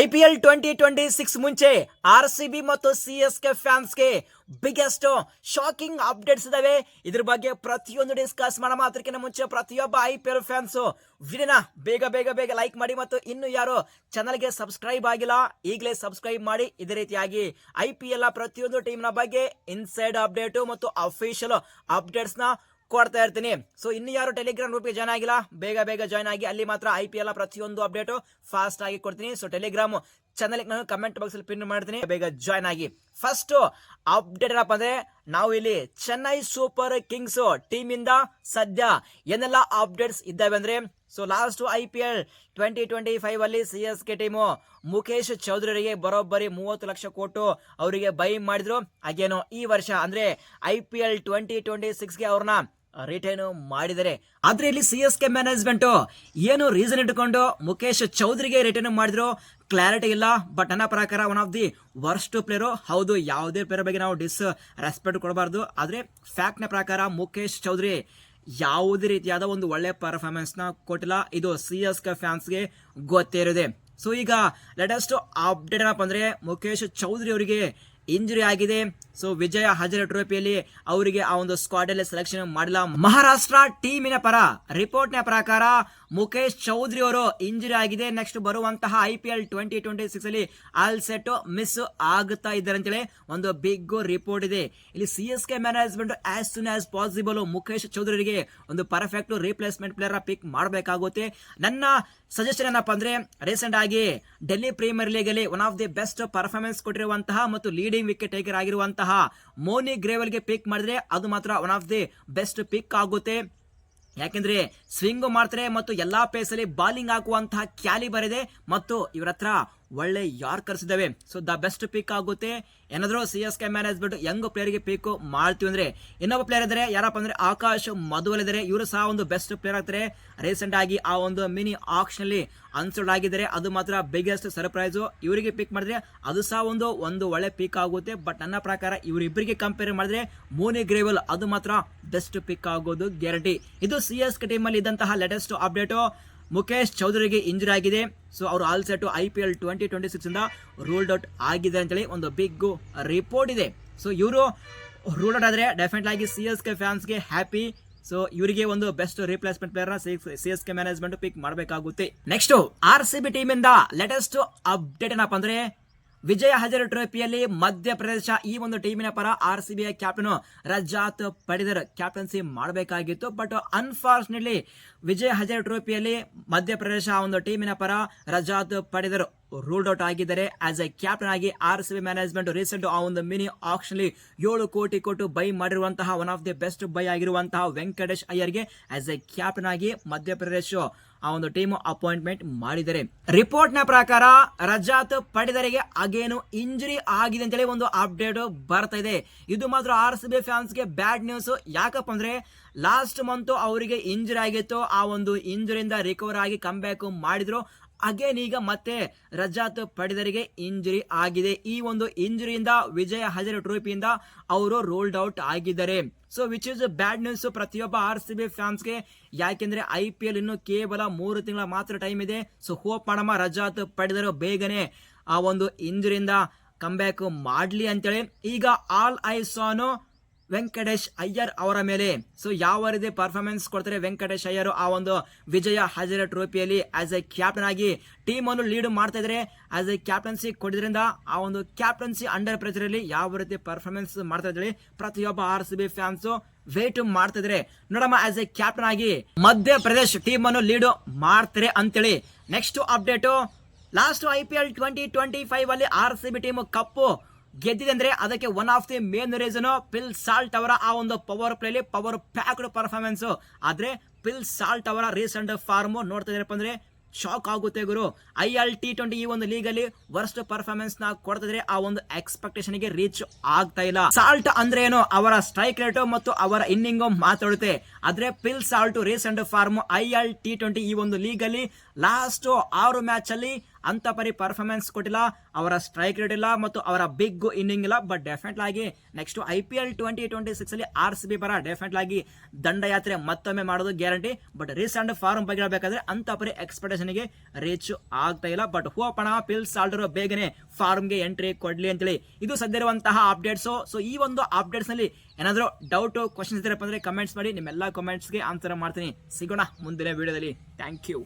I P L twenty twenty six ಮುಂಚೆ R C B ಮತ್ತು C S K ಫ್ಯಾನ್ಸ್ಗೆ biggest shocking updates ಇದಾವೆ. ಇದ್ರ ಬಗ್ಗೆ ಪ್ರತಿಯೊಂದು ಡಿಸ್ಕಸ್ ಮಾಡೋ ಮಾತ್ರಕ್ಕಿಂತ ಮುಂಚೆ ಪ್ರತಿಯೊಬ್ಬ ಐ ಪಿ ಎಲ್ ಫ್ಯಾನ್ಸ್ ವಿಡಿಯೋನ ಬೇಗ ಬೇಗ ಬೇಗ ಲೈಕ್ ಮಾಡಿ ಮತ್ತು ಇನ್ನು ಯಾರು ಚಾನಲ್ಗೆ ಸಬ್ಸ್ಕ್ರೈಬ್ ಆಗಿಲ್ಲ, ಈಗಲೇ ಸಬ್ಸ್ಕ್ರೈಬ್ ಮಾಡಿ. ಇದೇ ರೀತಿಯಾಗಿ ಐ ಪಿ ಎಲ್ ಪ್ರತಿಯೊಂದು ಟೀಮ್ನ ಬಗ್ಗೆ ಇನ್ಸೈಡ್ ಅಪ್ಡೇಟ್ ಮತ್ತು ಅಫಿಷಿಯಲ್ ಅಪ್ಡೇಟ್ಸ್ನ ಕೊಡ್ತಾ ಇರ್ತೀನಿ. ಸೊ ಇನ್ನು ಯಾರು ಟೆಲಿಗ್ರಾಮ್ ಗ್ರೂಪ್ಗೆ ಜಾಯ್ನ್ ಆಗಿಲ್ಲ, ಬೇಗ ಬೇಗ ಜಾಯ್ನ್ ಆಗಿ ಅಲ್ಲಿ ಮಾತ್ರ ಐ ಪಿ ಎಲ್ ಪ್ರತಿಯೊಂದು ಅಪ್ಡೇಟು ಫಾಸ್ಟ್ ಆಗಿ ಕೊಡ್ತೀನಿ. ಸೊ ಟೆಲಿಗ್ರಾಮ್ ಚಾನಲ್ ನಾನು ಕಮೆಂಟ್ ಬಾಕ್ಸ್ ಅಲ್ಲಿ ಪಿನ್ ಮಾಡ್ತೀನಿ, ಬೇಗ ಜಾಯ್ನ್ ಆಗಿ. ಫಸ್ಟ್ ಅಪ್ಡೇಟ್ ಏನಪ್ಪ ಅಂದರೆ, ನಾವು ಇಲ್ಲಿ ಚೆನ್ನೈ ಸೂಪರ್ ಕಿಂಗ್ಸ್ ಟೀಮ್ ಇಂದ ಸದ್ಯ ಏನೆಲ್ಲ ಅಪ್ಡೇಟ್ಸ್ ಇದ್ದಾವೆ ಅಂದರೆ so last I P L twenty twenty five ಅಲ್ಲಿ C S K team Mukesh ಚೌಧರಿಗೆ ಬರೋಬ್ಬರಿ ಮೂವತ್ತು ಲಕ್ಷ ಕೊಟ್ಟು ಅವರಿಗೆ ಬೈ ಮಾಡಿದ್ರು. ಹಾಗೇನು ಈ ವರ್ಷ ಅಂದ್ರೆ I P L twenty twenty ಸಿಕ್ಸ್ಗೆ ಅವ್ರನ್ನ ರಿಟೈನ್ ಮಾಡಿದರೆ. ಆದ್ರೆ ಇಲ್ಲಿ ಸಿ ಎಸ್ ಕೆ ಮ್ಯಾನೇಜ್ಮೆಂಟ್ ಏನು ರೀಸನ್ ಇಟ್ಟುಕೊಂಡು ಮುಖೇಶ್ ಚೌಧರಿಗೆ ರಿಟರ್ನ್ ಮಾಡಿದ್ರು? ಕ್ಲಾರಿಟಿ ಇಲ್ಲ. ಬಟ್ ನನ್ನ ಪ್ರಕಾರ one of the worst player ಹೌದು, ಯಾವುದೇ ಪ್ಲೇಯರ್ ಬಗ್ಗೆ ನಾವು ಡಿಸ್ ರೆಸ್ಪೆಕ್ಟ್ ಕೊಡಬಾರ್ದು. ಆದ್ರೆ ಫ್ಯಾಕ್ಟ್ನ ಪ್ರಕಾರ ಮುಖೇಶ್ ಚೌಧರಿ ಯಾವುದೇ ರೀತಿಯಾದ ಒಂದು ಒಳ್ಳೆ ಪರ್ಫಾರ್ಮೆನ್ಸ್ನ ಕೊಟ್ಟಿಲ್ಲ. ಇದು ಸಿ ಎಸ್ ಕೆ ಫ್ಯಾನ್ಸ್ಗೆ ಗೊತ್ತಿರೋದೆ ಸೊ ಈಗ ಲೇಟೆಸ್ಟ್ ಅಪ್ಡೇಟ್ ಏನಪ್ಪ ಅಂದರೆ ಮುಖೇಶ್ ಚೌಧರಿ ಅವರಿಗೆ ಇಂಜುರಿ ಆಗಿದೆ. ಸೊ ವಿಜಯ ಹಜರೆ ಟ್ರೋಫಿಯಲ್ಲಿ ಅವರಿಗೆ ಆ ಒಂದು ಸ್ಕ್ವಾಡ್ ಅಲ್ಲಿ ಸೆಲೆಕ್ಷನ್ ಮಾಡಿಲ್ಲ ಮಹಾರಾಷ್ಟ್ರ ಟೀಮಿನ ಪರ ರಿಪೋರ್ಟ್ನ ಪ್ರಕಾರ ಮುಖೇಶ್ ಚೌಧರಿ ಅವರು ಇಂಜುರಿ ಆಗಿದೆ. ನೆಕ್ಸ್ಟ್ ಬರುವಂತಹ I P L twenty twenty six ಅಲ್ಲಿ ಆಲ್ ಸೆಟ್ ಮಿಸ್ ಆಗುತ್ತಾ ಇದ್ದಾರೆ ಅಂತೇಳಿ ಒಂದು ಬಿಗ್ ರಿಪೋರ್ಟ್ ಇದೆ. ಇಲ್ಲಿ C S K management as soon as possible Mukesh ಚೌಧರಿಗೆ ಒಂದು ಪರ್ಫೆಕ್ಟ್ ರಿಪ್ಲೇಸ್ಮೆಂಟ್ ಪ್ಲೇಯರ್ ಪಿಕ್ ಮಾಡಬೇಕಾಗುತ್ತೆ. ನನ್ನ ಸಜೆಷನ್ ಏನಪ್ಪ ಅಂದ್ರೆ ರೀಸೆಂಟ್ ಆಗಿ ಡೆಲ್ಲಿ ಪ್ರೀಮಿಯರ್ ಲೀಗ್ ಅಲ್ಲಿ one of the best performance ಕೊಟ್ಟಿರುವಂತಹ ಮತ್ತು ಲೀಡಿಂಗ್ ವಿಕೆಟ್ ಟೇಕರ್ ಆಗಿರುವಂತಹ ಮೋನಿ ಗ್ರೇವಲ್ಗೆ ಪಿಕ್ ಮಾಡಿದ್ರೆ ಅದು ಮಾತ್ರ one of the best pick ಆಗುತ್ತೆ. ಯಾಕೆಂದ್ರೆ ಸ್ವಿಂಗ್ ಮಾಡ್ತಾರೆ ಮತ್ತು ಎಲ್ಲಾ ಪೇಸಲ್ಲಿ ಬಾಲಿಂಗ್ ಹಾಕುವಂತಹ ಕ್ಯಾಲಿ ಬರಿದೆ ಮತ್ತು ಇವರ ಹತ್ರ ಒಳ್ಳೆ ಯಾರ್ ಇದಾವೆ ಸೊ ದ ಬೆಸ್ಟ್ ಪಿಕ್ ಆಗುತ್ತೆ. ಏನಾದರೂ C S K management young ಪ್ಲೇಯರ್ಗೆ pick ಮಾಡ್ತೀವಿ ಅಂದ್ರೆ, ಇನ್ನೊಬ್ಬ ಪ್ಲೇಯರ್ ಇದ್ದಾರೆ ಯಾರಪ್ಪ ಅಂದ್ರೆ ಆಕಾಶ್ ಮಧುವಲ್ ಇದ್ದಾರೆ ಇವರು ಸಹ ಒಂದು ಬೆಸ್ಟ್ ಪ್ಲೇಯರ್ ಆಗ್ತಾರೆ. ರೀಸೆಂಟ್ ಆಗಿ ಆ ಒಂದು ಮಿನಿ ಆಕ್ಷನ್ ಅಲ್ಲಿ ಅನ್ಸಲ್ಡ್ ಆಗಿದ್ದಾರೆ. ಅದು ಮಾತ್ರ ಬಿಗ್ಗೆಸ್ಟ್ ಸರ್ಪ್ರೈಸ್ ಇವರಿಗೆ ಪಿಕ್ ಮಾಡಿದ್ರೆ, ಅದು ಸಹ ಒಂದು ಒಂದು ಒಳ್ಳೆ ಪಿಕ್ ಆಗುತ್ತೆ. ಬಟ್ ನನ್ನ ಪ್ರಕಾರ ಇವರಿಬ್ಬರಿಗೆ ಕಂಪೇರ್ ಮಾಡಿದ್ರೆ ಮೋನಿ ಗ್ರೇವಲ್ ಅದು ಮಾತ್ರ ಬೆಸ್ಟ್ ಪಿಕ್ ಆಗೋದು ಗ್ಯಾರಂಟಿ ಇದು ಸಿ ಎಸ್ ಕೆ ಟೀಮ್ ಅಲ್ಲಿ ಇದ್ದಂತಹ ಲೇಟೆಸ್ಟ್ ಅಪ್ಡೇಟು ಮುಖೇಶ್ ಚೌಧರಿಗೆ ಇಂಜುರಿ ಆಗಿದೆ. ಸೊ ಅವರು all set I P L twenty twenty six ಇಂದ ರೂಲ್ಡ್ ಔಟ್ ಆಗಿದೆ ಅಂತೇಳಿ ಒಂದು ಬಿಗ್ ರಿಪೋರ್ಟ್ ಇದೆ. ಸೊ ಇವರು ರೂಲ್ಡ್ ಔಟ್ ಆದರೆ ಡೆಫಿನೆಟ್ ಆಗಿ ಸಿ ಎಸ್ ಕೆ ಫ್ಯಾನ್ಸ್ಗೆ ಹ್ಯಾಪಿ ಸೊ ಇವರಿಗೆ ಒಂದು best replacement player C S K management pick ಮಾಡಬೇಕಾಗುತ್ತೆ. Next R C B team ಇಂದ ಲೇಟೆಸ್ಟ್ ಅಪ್ಡೇಟ್ ಏನಪ್ಪ ಅಂದ್ರೆ ವಿಜಯ ಹಜಾರೆ ಟ್ರೋಫಿಯಲ್ಲಿ ಮಧ್ಯಪ್ರದೇಶ ಈ ಒಂದು ಟೀಮಿನ ಪರ R C B captain Rajat Patidar captaincy ಮಾಡಬೇಕಾಗಿತ್ತು. ಬಟ್ ಅನ್ಫಾರ್ಚುನೇಟ್ಲಿ ವಿಜಯ ಹಜಾರೆ ಟ್ರೋಫಿಯಲ್ಲಿ ಮಧ್ಯಪ್ರದೇಶ ಒಂದು ಟೀಮಿನ ಪರ ರಜಾತ್ ಪಡಿದರ್ ರೂಲ್ಡ್ ಔಟ್ ಆಗಿದ್ದಾರೆ. ಆಸ್ ಎ ಕ್ಯಾಪ್ಟನ್ ಆಗಿ R C B management recent ಆ ಒಂದು ಮಿನಿ ಆಕ್ಷನ್ ಏಳು ಕೋಟಿ ಕೊಟ್ಟು ಬೈ ಮಾಡಿರುವಂತಹ one of the best buy ಆಗಿರುವಂತಹ ವೆಂಕಟೇಶ್ ಅಯ್ಯರ್ಗೆ ಆಸ್ ಎ ಕ್ಯಾಪ್ಟನ್ ಆಗಿ ಮಧ್ಯಪ್ರದೇಶ ಆ ಒಂದು ಟೀಮ್ ಅಪಾಯಿಂಟ್ಮೆಂಟ್ ಮಾಡಿದ್ದಾರೆ ರಿಪೋರ್ಟ್ನ ಪ್ರಕಾರ ರಜಾತ್ ಪಡೆದರಿಗೆ ಅಗೇನು ಇಂಜುರಿ ಆಗಿದೆ ಅಂತೇಳಿ ಒಂದು ಅಪ್ಡೇಟ್ ಬರ್ತಾ ಇದೆ. ಇದು ಮಾತ್ರ ಆರ್ ಸಿ ಬಿ ಫ್ಯಾನ್ಸ್ಗೆ ಬ್ಯಾಡ್ ನ್ಯೂಸ್ ಯಾಕಪ್ಪ ಅಂದ್ರೆ ಲಾಸ್ಟ್ ಮಂತ್ ಅವರಿಗೆ ಇಂಜುರಿ ಆಗಿತ್ತು. ಆ ಒಂದು ಇಂಜುರಿಯಿಂದ ರಿಕವರ್ ಆಗಿ ಕಮ್ ಬ್ಯಾಕ್ ಮಾಡಿದ್ರು. ಅಗೇನ್ ಈಗ ಮತ್ತೆ ರಜಾತ್ ಪಡೆದರಿಗೆ ಇಂಜುರಿ ಆಗಿದೆ. ಈ ಒಂದು ಇಂಜುರಿಯಿಂದ ವಿಜಯ ಹಜರ ಟ್ರೋಫಿಯಿಂದ ಅವರು ರೋಲ್ಡ್ ಔಟ್ ಆಗಿದ್ದಾರೆ. So which is bad news ಪ್ರತಿಯೊಬ್ಬ ಆರ್ ಸಿ ಬಿ ಫ್ಯಾನ್ಸ್ಗೆ ಯಾಕೆಂದ್ರೆ ಐ ಪಿ ಎಲ್ ಇನ್ನು ಕೇವಲ ಮೂರು ತಿಂಗಳ ಮಾತ್ರ ಟೈಮ್ ಇದೆ. ಸೊ ಹೋಪ್ ಮಾಡಮ್ಮ, ರಜಾತ್ ಪಡೆದರು ಬೇಗನೆ ಆ ಒಂದು ಇಂಜುರಿಯಿಂದ ಕಮ್ ಬ್ಯಾಕ್ ಮಾಡಲಿ ಅಂತೇಳಿ. ಈಗ all eye on Venkatesh Iyer ಅವರ ಮೇಲೆ. ಸೊ ಯಾವ ರೀತಿ ಪರ್ಫಾರ್ಮೆನ್ಸ್ ಕೊಡ್ತಾರೆ ವೆಂಕಟೇಶ್ ಅಯ್ಯರ್ ಆ ಒಂದು ವಿಜಯ ಹಜರ ಟ್ರೋಫಿಯಲ್ಲಿ ಆಸ್ ಎ ಕ್ಯಾಪ್ಟನ್ ಆಗಿ ಟೀಮ್ ಅನ್ನು ಲೀಡ್ ಮಾಡ್ತಾ ಇದ್ರೆ ಆಸ್ ಎ ಕ್ಯಾಪ್ಟನ್ಸಿ ಕೊಡಿದ್ರಿಂದ ಆ ಒಂದು ಕ್ಯಾಪ್ಟನ್ಸಿ ಅಂಡರ್ ಪ್ರೆಷರ್ ಅಲ್ಲಿ ಯಾವ ರೀತಿ ಪರ್ಫಾರ್ಮೆನ್ಸ್ ಮಾಡ್ತಾ ಇದ್ದಾರೆ ಪ್ರತಿಯೊಬ್ಬ R C B fans wait ಮಾಡ್ತಾ ಇದ್ರೆ ನೋಡಮ್ಮ ಆಸ್ ಎ ಕ್ಯಾಪ್ಟನ್ ಆಗಿ ಮಧ್ಯಪ್ರದೇಶ್ ಟೀಮ್ ಅನ್ನು ಲೀಡ್ ಮಾಡ್ತಾರೆ ಅಂತೇಳಿ. Next update last I P L twenty twenty five ಅಲ್ಲಿ R C B team cup ಗೆದ್ದಿದೆ ಅಂದ್ರೆ ಅದಕ್ಕೆ one of the main reason Phil Salt ಅವರ ಆ ಒಂದು ಪವರ್ ಪ್ಲೇಲಿ ಪವರ್ ಪ್ಯಾಕ್ಡ್ ಪರ್ಫಾರ್ಮೆನ್ಸ್ ಆದ್ರೆ ಪಿಲ್ ಸಾಲ್ಟ್ ಅವರ ರೀಸೆಂಟ್ ಫಾರ್ಮ್ ನೋಡ್ತಾ ಇದ್ರಪ್ಪ ಅಂದ್ರೆ ಶಾಕ್ ಆಗುತ್ತೆ ಗುರು. ಐ ಎಲ್ ಟಿ ಟ್ವೆಂಟಿ ಈ ಒಂದು ಲೀಗ್ ಅಲ್ಲಿ ವರ್ಸ್ಟ್ ಪರ್ಫಾರ್ಮೆನ್ಸ್ನ ಕೊಡ್ತಿದ್ರೆ ಆ ಒಂದು ಎಕ್ಸ್ಪೆಕ್ಟೇಷನ್ಗೆ ರೀಚ್ ಆಗ್ತಾ ಇಲ್ಲ. ಸಾಲ್ಟ್ ಅಂದ್ರೆ ಏನು? ಅವರ ಸ್ಟ್ರೈಕ್ ರೇಟ್ ಮತ್ತು ಅವರ ಇನ್ನಿಂಗ್ ಮಾತಾಡುತ್ತೆ. ಆದ್ರೆ Phil Salt recent form I L T twenty ಈ ಒಂದು ಲೀಗ್ ಅಲ್ಲಿ ಲಾಸ್ಟ್ ಆರು ಮ್ಯಾಚ್ ಅಲ್ಲಿ ಅಂತ ಪರಿ ಪರ್ಫಾರ್ಮೆನ್ಸ್ ಕೊಟ್ಟಿಲ್ಲ. ಅವರ ಸ್ಟ್ರೈಕ್ ರೇಟ್ ಇಲ್ಲ ಮತ್ತು ಅವರ ಬಿಗ್ ಇನ್ನಿಂಗ್ ಇಲ್ಲ. ಬಟ್ ಡೆಫಿನೆಟ್ ಆಗಿ next I P L twenty twenty six ಅಲ್ಲಿ ಆರ್ ಸಿ ಬಿ ಪರ ಡೆಫಿನೆಟ್ ಆಗಿ ದಂಡಯಾತ್ರೆ ಮತ್ತೊಮ್ಮೆ ಮಾಡೋದು ಗ್ಯಾರಂಟಿ ಬಟ್ ರೀಸೆಂಟ್ ಫಾರ್ಮ್ ಬಗ್ಗೆ ಹೇಳಬೇಕಾದ್ರೆ ಅಂತ ಪರಿ ಎಕ್ಸ್ಪೆಕ್ಟೇಷನ್ಗೆ ರೀಚ್ ಆಗ್ತಾ ಇಲ್ಲ. ಬಟ್ ಹೋಪಣ ಪಿಲ್ ಸಾಲ್ಟರ್ ಬೇಗನೆ ಫಾರ್ಮ್ಗೆ ಎಂಟ್ರಿ ಕೊಡ್ಲಿ ಅಂತೇಳಿ. ಇದು ಸದ್ಯ ಇರುವಂತಹ ಅಪ್ಡೇಟ್ಸ್ ಸೊ ಈ ಒಂದು ಅಪ್ಡೇಟ್ಸ್ನಲ್ಲಿ ಏನಾದರೂ ಡೌಟ್ ಕ್ವಶನ್ಸ್ ಇದ್ರಪ್ಪ ಅಂದ್ರೆ ಕಮೆಂಟ್ಸ್ ಮಾಡಿ. ನಿಮ್ಮೆಲ್ಲ ಕಮೆಂಟ್ಸ್ಗೆ ಆನ್ಸರ್ ಮಾಡ್ತೀನಿ. ಸಿಗೋಣ ಮುಂದಿನ ವಿಡಿಯೋದಲ್ಲಿ ಥ್ಯಾಂಕ್ ಯು